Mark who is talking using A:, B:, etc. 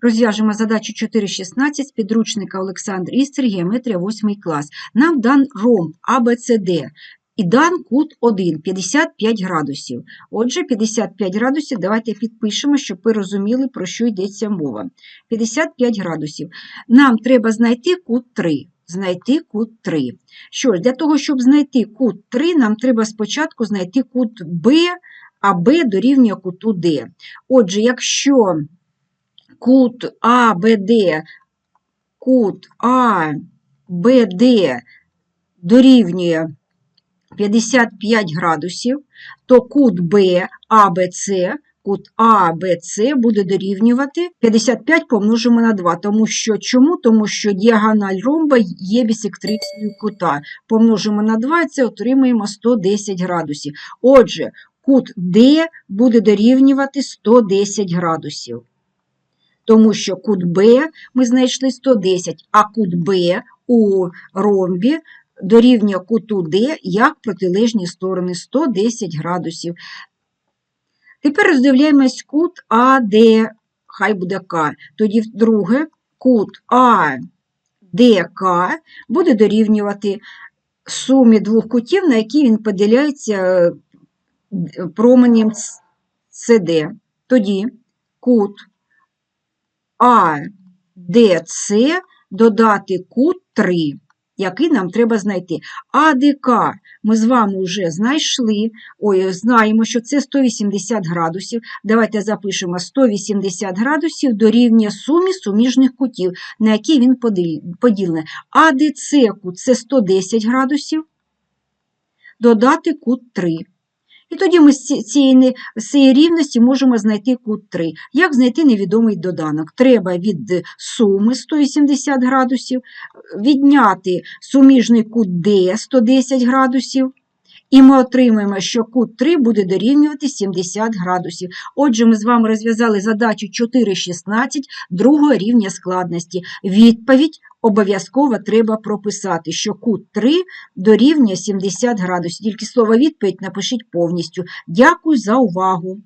A: Розв'яжемо задачу 4.16 з підручника Олександр Істер, геометрія 8 клас. Нам дан ромб АБЦД і дан кут 1, 55 градусів. Отже, 55 градусів давайте підпишемо, щоб ви розуміли, про що йдеться мова. 55 градусів. Нам треба знайти кут 3. Знайти кут 3. Що ж, для того, щоб знайти кут 3, нам треба спочатку знайти кут Б, а Б дорівнює куту Д. Отже, якщо кут АБД, кут АБД дорівнює 55 градусів, то кут Б АБЦ, кут АБЦ буде дорівнювати 55 помножимо на 2. Тому що чому? Тому що діагональ ромба є бісектрисою кута. Помножимо на 2, це отримаємо 110 градусів. Отже, кут Д буде дорівнювати 110 градусів тому що кут Б ми знайшли 110, а кут Б у ромбі дорівнює куту Д як протилежні сторони 110 градусів. Тепер роздивляємось кут АД, хай буде К. Тоді друге кут АДК буде дорівнювати сумі двох кутів, на які він поділяється променем СД. Тоді кут АДЦ додати кут 3, який нам треба знайти. АДК ми з вами вже знайшли, ой, знаємо, що це 180 градусів. Давайте запишемо 180 градусів дорівнює сумі суміжних кутів, на які він поділений. АДЦ кут це 110 градусів, додати кут 3. І тоді ми з цієї, з цієї рівності можемо знайти кут 3. Як знайти невідомий доданок? Треба від суми 180 градусів, відняти суміжний кут D 110 градусів, і ми отримаємо, що кут 3 буде дорівнювати 70 градусів. Отже, ми з вами розв'язали задачу 4,16 другого рівня складності. Відповідь обов'язково треба прописати, що кут 3 дорівнює 70 градусів. Тільки слово відповідь напишіть повністю. Дякую за увагу!